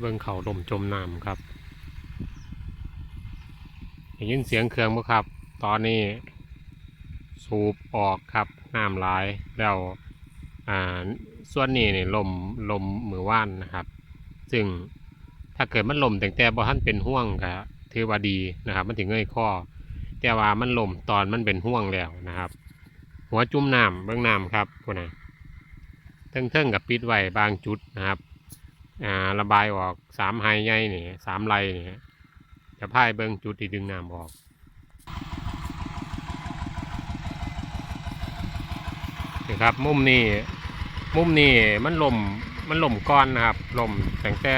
เบิ่งเขาลมจมน้ำครับได้ยินเสียงเครื่องบ่ครับ ตอนนี้ สูบออกครับน้ำหลายแล้วอ่าส่วนนี้เนี่ยลมลมมือว่านนะครับซึ่งถ้าเกิดมันลมแต่แต่บ่ทันเป็นห่วงก็ถือว่าดีนะครับ มันถึงเงยข้อ แต่ว่ามันลมตอนมันเป็นห่วงแล้วนะครับ หัวจุ่มน้ำเบื้องน้ำครับพวกน่ะเทิงๆกับปิดไว้บางจุดนะครับ อ่าระบายออกสามไฮใหญ่นี่สามไรนี่จะพายเบื้องจุดที่ดึงน้ำออกนี่ครับมุมนี้มุมนี้มันลมมันลมก้อนนะครับลมแต่งแต่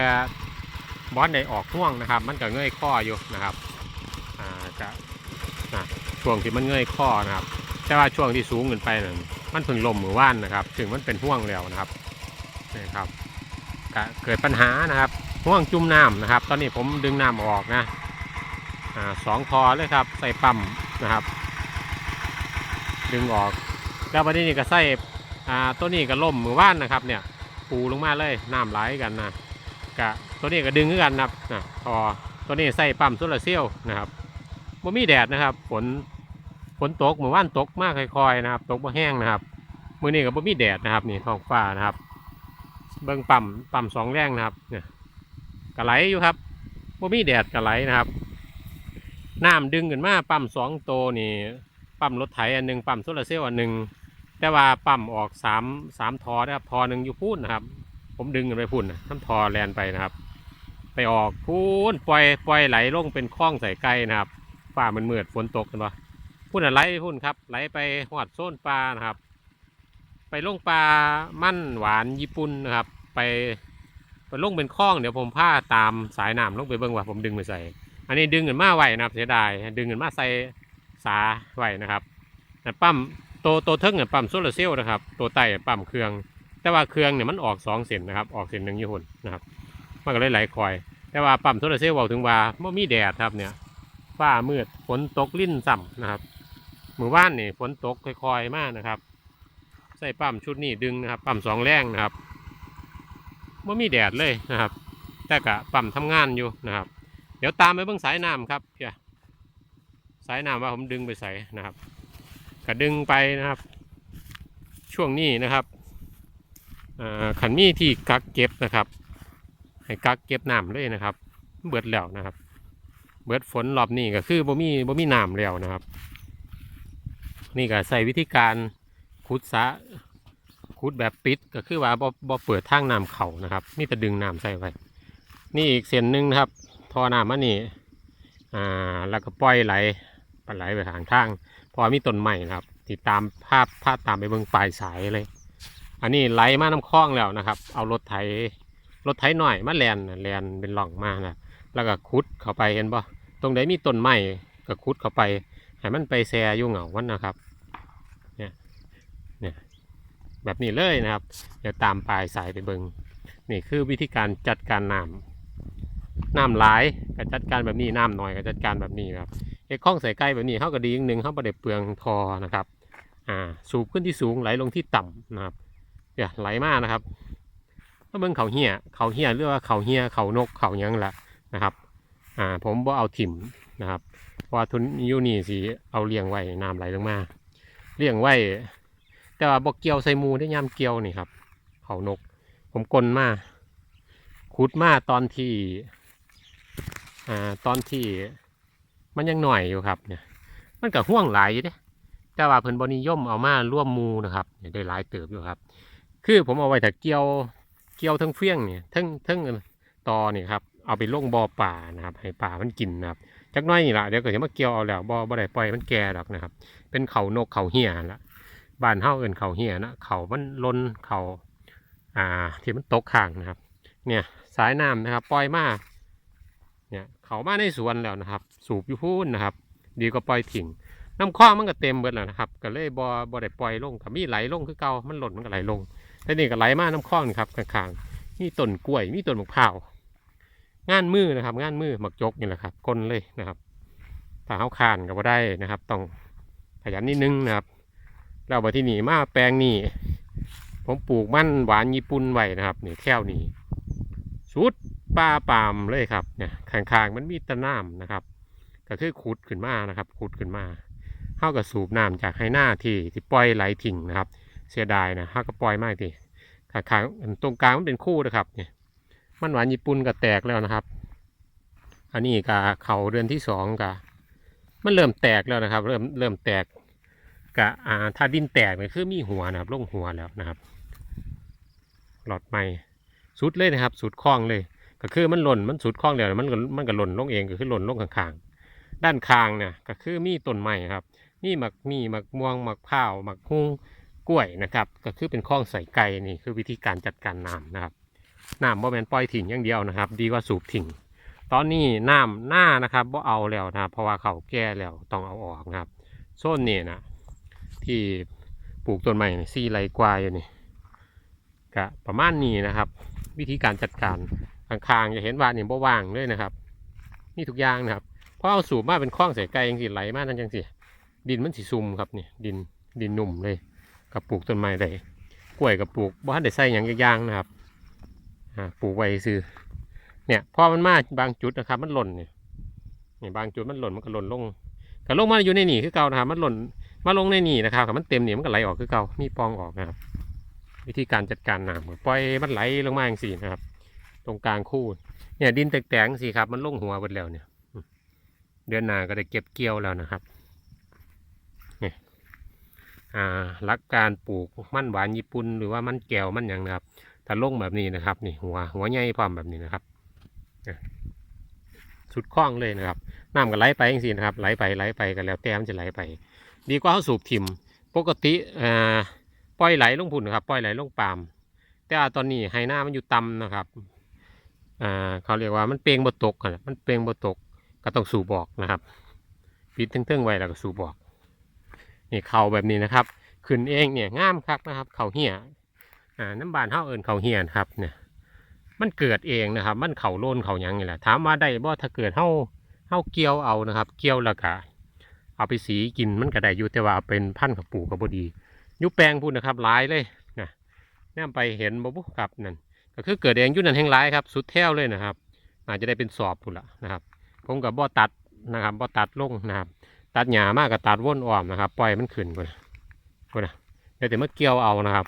บอสได้ออกห่วงนะครับ มันก็เงยข้ออยู่นะครับอ่าจะนะช่วงที่มันเงยข้อนะครับ แต่ว่าช่วงที่สูงขึ้นไปนั่นมันเพิ่งลมมือว่านนะครับ ถึงมันเป็นห่วงแล้วนะครับนี่ครับ ก็เกิดปัญหานะครับห่วงจุ่มน้ำนะครับ ตอนนี้ผมดึงน้ำออกนะอสองทอเลยครับ ใส่ปั๊มนะครับ ดึงออกแล้ววันนี้นี่ก็ใส่ตัวนี้ก็ล่มมือว่านนะครับ เนี่ย ปูลงมาเลยน้ำไหลกันนะกะตัวนี้ก็ดึงกันนะครับนะพอตัวนี้ใส่ปั๊มโซลาร์เซลล์นะครับบ่มีแดดนะครับฝนฝนตกเมื่อวานตกมากค่อยๆนะครับ ตกบ่แห้งนะครับมื้อนี้ก็บ่มีแดดนะครับนี่ท้องฟ้านะครับ เบิ่งปั๊มปั๊มสองแรงนะครับเนี่ยกระไหลอยู่ครับบ่มีแดดกระไหลนะครับน้ำดึงขึ้นมาปั๊มสองโตวนี่ปั๊มรถไถอันหนึ่งปั๊มโซลาร์เซลล์อันหนึ่งแต่ว่าปั๊มออกสามสามทอนะครับทอหนึ่งอยู่พูนนะครับ ผมดึงกันไปพุ่นนะน้ำทอแลนไปนะครับ ไปออกพูนปล่อยปล่อยไหลลงเป็นคลองใส่ไก่นะครับฟ้ามันเมือดฝนตกกันปะพุ่นอะไหลไปพุ่นครับ ไหลไปหอดโซนปลานะครับ ไปลงปลามั่นหวานญี่ปุ่นนะครับ ไปไปลงเป็นคลองเดี๋ยวผมพาตามสายน้ำลงไปเบิ่งว่าผมดึงไปใส่ อันนี้ดึงเงินมาไหวนะครับเสียดายดึงเงินมาใส่สาไหวนะครับแต่ปั๊มโตโตเทิงเนี่ยปั๊มโซลาร์เซลล์นะครับตัวไต่ปั๊มเครื่อง แต่ว่าเครื่องเนี่ยมันออกสองเส้นนะครับออกเส้นหนึ่งยี่หุ่นนะครับมันก็เลยไหลคอย แต่ว่าปั๊มโซลาร์เซลล์บอกถึงว่าไม่มีแดดครับเนี่ยฟ้ามืดฝนตกลิ่นส่ำนะครับหมู่บ้านนี่ฝนตกค่อยๆมากนะครับ ใส่ปั๊มชุดนี้ดึงนะครับปั๊มสองแรงนะครับ ไม่มีแดดเลยนะครับ แต่กะปั๊มทำงานอยู่นะครับ เดี๋ยวตามไปเบื้องสายน้ำครับเพี่ยสายน้ำว่าผมดึงไปใส่นะครับก็ดึงไปนะครับ ช่วงนี้นะครับขันมีที่กักเก็บนะครับ ให้กักเก็บน้ำเลยนะครับ เบิดแล้วนะครับ เบิดฝนรอบนี้ก็คือบ่มีบ่มีน้ำแล้วนะครับ นี่ก็ใส่วิธีการขุดสะ ขุดแบบปิดก็คือว่าบ่บ่เปิดทางน้ำเข่านะครับมีแต่ดึงน้ำใส่ไว้นี่อีกเส้นหนึ่งนะครับท่อน้ำมันนี่อ่าแล้วก็ปล่อยไหลปไหลไปทางทางพอมีต้นใหม่นะครับ ติดตามภาพภาพตามไปเบิ่งปลายสายเลย อันนี้ไหลมาน้ำคลองแล้วนะครับ เอารถไถรถไถหน่อยมาแลนแลนเป็นหล่องมานะแล้วก็ขุดเข้าไปเห็นปะตรงไหนมีต้นไม้ก็ขุดเข้าไปให้มันไปแซ่อยู่เหงาวันนะครับ เนี่ย เนี่ย แบบนี้เลยนะครับ เดี๋ยวตามปลายสายไปเบิงนี่คือวิธีการจัดการน้ำน้ำหลายก็จัดการแบบนี้น้ำน้อยก็จัดการแบบนี้ครับไอ้ข้องใส่ไก่แบบนี้เขาก็ดีอย่างหนึ่งเขาไม่ได้เปลืองทอนะครับอ่าสูบขึ้นที่สูงไหลลงที่ต่ำนะครับเนี่ยไหลมากนะครับถ้าเบิ่งเขาเหี่ยเขาเหี่ยเรียกว่าเขาเหี่ยเขานกเขายังละนะครับอ่าผมบ่เอาถิ่มนะครับเพราะว่าทุนยูนี่สิเอาเลี้ยงไว้น้ำไหลลงมาเลี้ยงไว้ แต่ว่าบ่เกี่ยวใส่มูได้ยามเกี่ยวนี่ครับเขานก ผมกลนมาขุดมาตอนที่อ่าตอนที่มันยังหน่อยอยู่ครับเนี่ย มันก็ห่วงหลายอยู่เด้แต่ว่าเพิ่นบนิยมเอามาร่วมมูนะครับเนี่ยได้หลายเติบอยู่ครับ คือผมเอาไว้แต่เกี่ยวเกี่ยวทั้งเฟี้ยงเนี่ยทั้งทั้งตอเนี่ยครับเอาไปลงบ่อป่านะครับ ให้ป่ามันกินนะครับจักน้อยนี่ละเดี๋ยวก็จะมาเกี่ยวเอาแล้วบ่บ่ได้ปล่อยมันแก่ดอกนะครับ เป็นเขานกเขาเหี่ยละ บ้านเฮาเอิ้นเขาเหี่ยนะเขามันลนเขาอ่าที่มันตกข้างนะครับ เนี่ยสายน้ำนะครับ ปล่อยมาเนี่ยเขามาในสวนแล้วนะครับ สูบอยู่พูนนะครับ ดีกว่าปล่อยทิ้งน้ำคลองมันก็เต็มเบิดแล้วนะครับ ก็เลยบ่บ่ได้ปล่อยลงถ้ามีไหลลงคือเก่ามันหล่นมันก็ไหลลงแต่นี่ก็ไหลมาน้ำคลองนี่ครับข้างๆมีต้นกล้วยมีต้นมะพร้าวงานมือนะครับ งานมือหมักจกนี่แหละครับก้นเลยนะครับถ้าเขาคานก็บ่ได้นะครับ ต้องขยันนิดนึงนะครับ แล้วมาที่นี่มาแปลงนี่ผมปลูกมันหวานญี่ปุ่นไว้นะครับนี่แถวนี้สุดป่าปามเลยครับเนี่ยข้างๆมันมีตะน้ำนะครับ ก็คือขุดขึ้นมานะครับขุดขึ้นมาเท่ากับสูบน้ำจากไฮหน้าที่ที่ปล่อยไหลทิ้งนะครับ เสียดายนะเท่ากับปล่อยมากทีข้างๆตรงกลางมันเป็นคู่นะครับเนี่ยมันหวานญี่ปุ่นก็แตกแล้วนะครับ อันนี้ก็เขาเดือนที่สองก็มันเริ่มแตกแล้วนะครับ เริ่มเริ่มแตก กะอ่าถ้าดินแตกเนี่ยคือมีหัวนะครับลงหัวแล้วนะครับ หลอดไม้สุดเลยนะครับ สุดคล้องเลย ก็คือมันหล่นมันสุดคล้องเดียวมันก็มันก็หล่นลงเองก็คือหล่นลงข้างๆด้านข้างเนี่ยก็คือมีต้นไม้ครับมีหมักมีหมักม่วงหมักข้าวหมักฮุ้งกล้วยนะครับ ก็คือเป็นคลองใส่ไก่นี่คือวิธีการจัดการน้ำนะครับน้ำบ่แมนปล่อยทิ้งอย่างเดียวนะครับ ดีกว่าสูบทิ้งตอนนี้น้ำหน้านะครับบ่เอาแล้วนะครับ เพราะว่าเขาแก่แล้วต้องเอาออกนะครับโซนนี่นะ ที่ปลูกต้นไม้นี่สี่ไรกว่าอยู่นี่ก็ประมาณนี้นะครับ วิธีการจัดการข้างๆจะเห็นว่านี่บ่ว่างเลยนะครับ นี่ทุกอย่างนะครับเพราะเอาสูบมาเป็นคลองใส่ไก่ยังสิไหลมากนั่นจังสิดินมันสิซุ่มครับนี่ดินดินหนุ่มเลยกับปลูกต้นไม้ได้กล้วยกับปลูกบ้านได้ใส่หยังยางนะครับอ่าปลูกไว้ซื้อเนี่ยพอมันมาบางจุดนะครับ มันหล่นเนี่ยบางจุดมันหล่นมันก็หล่นลงก็ลงมาอยู่ในนี่คือเก่านะครับมันหล่น มาลงในนี่นะครับถ้ามันเต็มนี่มันก็ไหลออกคือเก่ามีปองออกนะครับวิธีการจัดการน้ำปล่อยมันไหลลงมาอย่างสี่นะครับ ตรงกลางคู่ เนี่ยดินแตกๆสิครับ มันลงหัวหมดแล้วเนี่ย เดือนหน้าก็ได้เก็บเกี่ยวแล้วนะครับเนี่ยอ่าหลักการปลูกมันหวานญี่ปุ่นหรือว่ามันแก้วมันอย่างนะครับถ้าลงแบบนี้นะครับ นี่หัวหัวใหญ่พร้อมแบบนี้นะครับสุดคล้องเลยนะครับน้ำก็ไหลไปอย่างสินะครับ ไหลไปไหลไปกันแล้วแต่มันจะไหลไป ดีกว่าเขาสูบถิ่ม ปกติอ่าปล่อยไหลลงพุ่นครับปล่อยไหลลงปาม แต่ว่าตอนนี้ไฮหน้ามันอยู่ต่ำนะครับอ่าเขาเรียกว่ามันเปลงบตกอะมันเปลงบตกก็ต้องสูบบอกนะครับปิดเทึ่งๆไว้แล้วก็สูบบอกนี่เข่าแบบนี้นะครับขึ้นเองเนี่ยง่ามครับนะครับ เข่าเหี่ยอ่าน้ำบานเฮาเอิญเข่าเหี่ยนะครับเนี่ยมันเกิดเองนะครับ มันเข่าโลนเข่ายังนี่แหละถามว่าได้บ่ถ้าเกิดเฮาเฮาเกี่ยวเอานะครับ เกี่ยวแล้วก็ เอาไปสีกินมันก็ได้อยู่แต่ว่าเป็นพันธุ์กับปลูกกับบดียุแปลงพูดนะครับหลายเลยนะแนมไปเห็นบ่บุครับนั่นก็คือเกิดเองยุ่นันแห่งร้ายครับ สุดแถวเลยนะครับอาจจะได้เป็นสอบพุ่นละนะครับ ผมกับบ่อตัดนะครับบ่อตัดลงนะครับ ตัดหญ้ามากกับตัดว่นอ้อมนะครับ ปล่อยมันขึ้นก่อนก่อนนะเดี๋ยวแต่เมาเกี่ยวเอานะครับ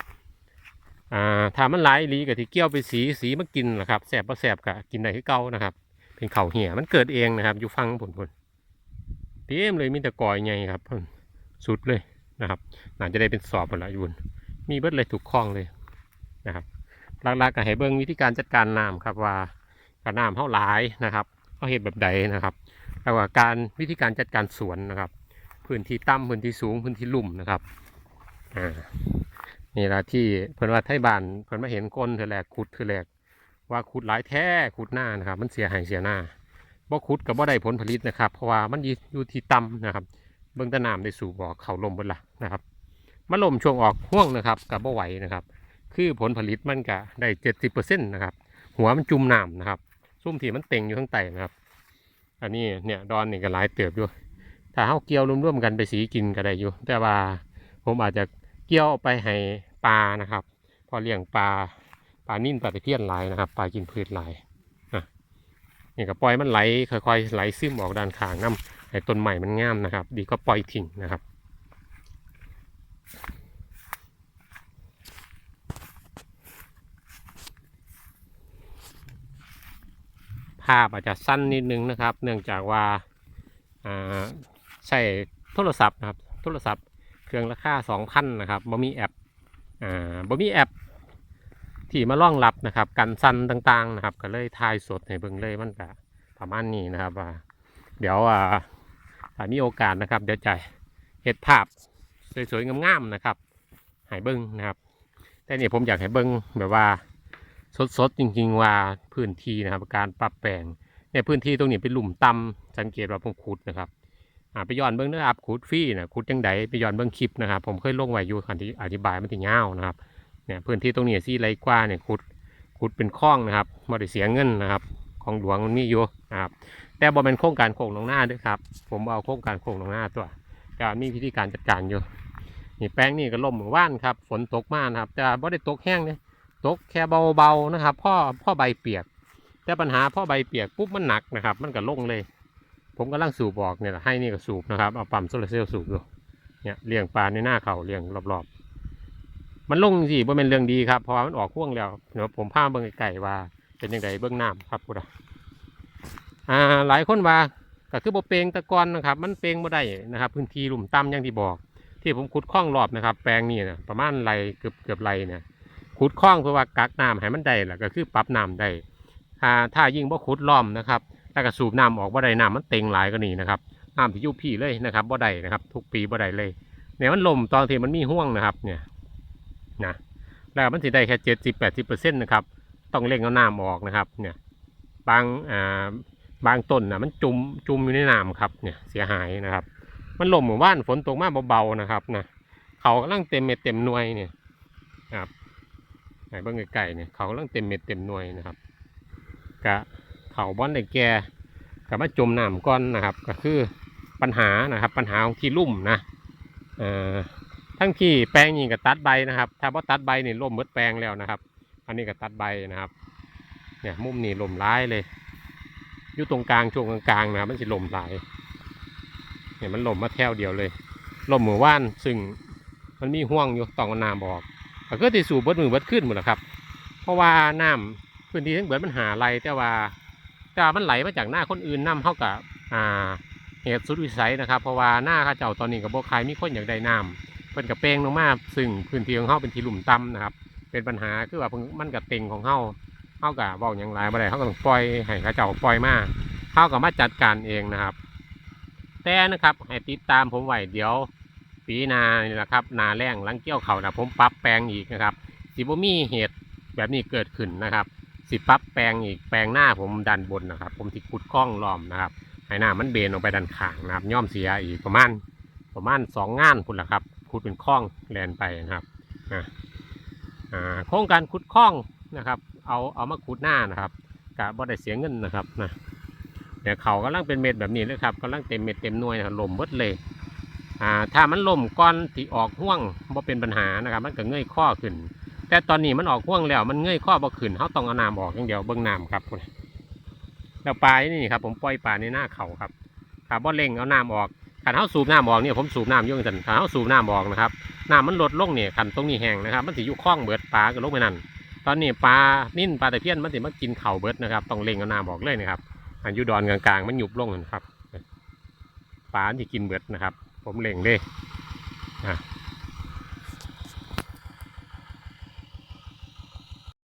อ่าถ้ามันหลายอีหลีกับที่เกี่ยวไปสีสีมากินนะครับแสบบ่แสบกับกินได้คือเก่านะครับ เป็นเข่าเหี่ยมันเกิดเองนะครับ อยู่ฟังผลผล เต็มเลยมีแต่กอยไงครับสุดเลยนะครับน่าจะได้เป็นสอบหมดละยุนมีเบิดเลยถูกคล้องเลยนะครับหลักๆก็ให้เบิ่งวิธีการจัดการน้ำครับว่าการน้ำเท่าหลายนะครับเขาเห็ดแบบใดนะครับแล้วก็การวิธีการจัดการสวนนะครับ พื้นที่ต่ำพื้นที่สูงพื้นที่ลุ่มนะครับอ่านี่ละที่เพิ่นว่าไทยบ้านเพิ่นมาเห็นก้นเธอแรกขุดเธอแรกว่าขุดหลายแท้ขุดหน้านะครับ มันเสียหายเสียหน้า บ่ขุดกับบ่ได้ผลผลิตนะครับ เพราะว่ามันอยู่ที่ต่ำนะครับ เบิ่งตะน้ำได้สู่บ่อเขาลมบนละนะครับมาลมช่วงออกห่วงนะครับกับบ่ไหวนะครับ คือผลผลิตมันก็ได้เจ็ดสิบเปอร์เซ็นต์นะครับ หัวมันจุ่มน้ำนะครับซุ่มที่มันเต็งอยู่ข้างใต้นะครับ อันนี้เนี่ยดอนนี่ก็หลายเติบอยู่ถ้าเฮาเกี่ยวร่วมๆกันไปสีกินก็ได้อยู่ แต่ว่าผมอาจจะเกี่ยวเอาไปให้ปลานะครับ พอเลี้ยงปลาปลานิ่นปลาตะเพียนหลายนะครับ ปลากินพืชหลาย นี่ก็ปล่อยมันไหลค่อยๆไหลซึมออกด้านข้างน้ำให้ต้นใหม่มันงามนะครับ ดีก็ปล่อยทิ้งนะครับภาพอาจจะสั้นนิดนึงนะครับ เนื่องจากว่าใช้โทรศัพท์นะครับ โทรศัพท์เครื่องราคาสองพันนะครับบ่มีแอปอ่าบ่มีแอป ที่มารองรับนะครับ กันสันต่างๆนะครับ ก็เลยถ่ายสดให้เบิ่งเลยมันก็ประมาณนี้นะครับว่าเดี๋ยวอ่าถ้ามีโอกาสนะครับ เดี๋ยวจะเฮ็ดภาพสวยๆงามๆนะครับให้เบิ่งนะครับ แต่เนี่ยผมอยากให้เบิ่งแบบว่าสดๆจริงๆว่าพื้นที่นะครับ การปรับแปลงเนี่ยพื้นที่ตรงนี้เป็นหลุมต่ำสังเกตว่าผมขุดนะครับไปย้อนเบิ้งนะครับขุดฟรีนะขุดจังไดไปย้อนเบิ้งคลิปนะครับ ผมเคยลงไว้อยู่คันที่อธิบายมันที่ยาวนะครับ เนี่ยพื้นที่ตรงนี้ซี่ไรกว่าเนี่ยขุดขุดเป็นคลองนะครับม่ได้เสียเงินนะครับ ของหลวงมันมีอยู่นะครับ แต่บ่เป็นโครงการโคงลงหน้าด้วยครับ ผมเอาโครงการโคงลงหน้าตัวก็มีวิธีการจัดการอยู่นี่แป้งนี่ก็ล่มหมือนว่านครับฝนตกมากนะครับแต่บ่ได้ตกแห้งเนี่ยตกแค่เบาๆนะครับพ่อพ่อใบเปียก แต่ปัญหาพ่อใบเปียกปุ๊บมันหนักนะครับ มันก็ลงเลย ผมกำลังสูบออกเนี่ยให้นี่ก็สูบนะครับเอาปั๊มโซลาร์เซลล์สูบอยู่เนี่ยเลี้ยงปลาในหน้าเขาเลี้ยงรอบๆ มันลงสิบ่เป็นเรื่องดีครับเพราะว่ามันออกห่วงแล้วเดี๋ยวผมพาเบิ่งไก่ว่า เป็นยังไงเบื้องน้ำครับพุทธอ่าหลายคนว่าก็คือบ่เปลงตะกอนนะครับ มันเปลงบ่ได้นะครับ พื้นที่หลุมต่ำอย่างที่บอก ที่ผมขุดคล้องรอบนะครับ แปลงนี่นะประมาณไรเกือบเกือบไรเนี่ยขุดคล้องเพื่อว่ากักน้ำให้มันได้แหละก็คือปรับน้ำได้ถ้าถ้ายิ่งบ่ขุดล้อมนะครับแล้วก็สูบน้ำออกบ่ได้น้ำมันเต็งหลายก็นี่นะครับน้ำที่ยุพี่เลยนะครับบ่ได้นะครับ ทุกปีบ่ได้เลยเนี่ยมันลมตอนที่มันมีห่วงนะครับเนี่ย นะแล้วมันสิได้แค่เจ็ดสิบแปดสิบเปอร์เซ็นต์นะครับ ต้องเร่งเอาน้ำออกนะครับ เนี่ย บางอ่าบางต้นนะมันจุ่มจุ่มอยู่ในน้ำครับ เนี่ยเสียหายนะครับ มันลมเหมือนว่านฝนตกมากเบาๆนะครับนะเขากำลังเต็มเม็ดเต็มหน่วยเนี่ยนะครับไหนเบิ้งไก่เนี่ยเขากำลังเต็มเม็ดเต็มหน่วยนะครับกะเขาบอนได้แก่กับมาจมน้ำก้อนนะครับ ก็คือปัญหานะครับ ปัญหาของที่ลุ่มนะเอ่อ ทั้งที่แปลงนี่ก็ตัดใบนะครับ ถ้าว่าตัดใบนี่ล่มหมดแปลงแล้วนะครับ อันนี้ก็ตัดใบนะครับ เนี่ยมุมนี่ล่มร้ายเลยอยู่ตรงกลางช่วงกลางๆนะครับมันสิล่มหลายเนี่ยมันล่มมาแถวเดียวเลยล่มมือว่านซึ่งมันมีห่วงอยู่ตองน้ำออกก็คือที่สูบเบิดมือเบิดขึ้นหมดแล้วครับ เพราะว่าน้ำพื้นที่ทั้งเบิดมันหาไรแต่ว่า แต่มันไหลมาจากหน้าคนอื่นน้ำเท่ากับอ่าเหตุสุดวิสัยนะครับ เพราะว่าหน้าข้าเจ้าตอนนี้กับโบคายมีคนอยากได้น้ำ เพิ่นกับเป้งลงมาซึ่งพื้นที่ของเฮาเป็นที่หลุมต่ำนะครับ เป็นปัญหาคือว่ามันกับเต็งของเฮาเฮากับอกอย่างไรบ่ได้เฮาก็ต้องปล่อยให้เข้าเจ้าปล่อยมาเฮากับมาจัดการเองนะครับ แต่นะครับให้ติดตามผมไว้เดี๋ยวปีนานี่แหละครับนาแรงลังเกี่ยวเขานะผมปรับแปลงอีกนะครับสิบ่มีเหตุแบบนี้เกิดขึ้นนะครับ สิปรับแปลงอีกแปลงหน้าผมดันบนนะครับ ผมที่ขุดคล้องล้อมนะครับให้น้ำมันเบนออกไปด้านข้างนะครับย่อมเสียอีกประมาณประมาณสองงานคุณละครับ ขุดเป็นคลองแลนไปนะครับโครงการขุดคลองนะครับ เอาเอามาขุดหน้านะครับกะบ่ได้เสียเงินนะครับนะเนี่ยเขากำลังเป็นเม็ดแบบนี้เลยครับกำลังเต็มเม็ดเต็มหน่วยนะลมเบิดเลยอ่าถ้ามันลมก้อนที่ออกห่วงบ่เป็นปัญหานะครับ มันก็เงยข้อขึ้น แต่ตอนนี้มันออกห่วงแล้วมันเงยข้อบ่ขึ้นเขาต้องเอาน้ำออกอย่างเดียวเบิ้องน้ำครับแล้วปลานี่ครับผมปล่อยปลาในหน้าเขาครับถ้าบ่เร่งเอาน้ำออก ขันเท้าสูบน้ำออกเนี่ยผมสูบน้ำยุ่งสันขันเท้าสูบน้ำออกนะครับน้ำมันลดลงเนี่ยขันตรงนี้แห้งนะครับ มันสิอยู่คล้องเบิดปลาก็ลงไปนั่นตอนนี้ปลานิ่นปลาตะเพียนมันสิมากินเข่าเบิดนะครับต้องเล่งเอาน้ำออกเลยนะครับอันยูดอนกลางๆ มันหยุบลงนะครับปลาที่กินเบิดนะครับ ผมเล่งเลยอะ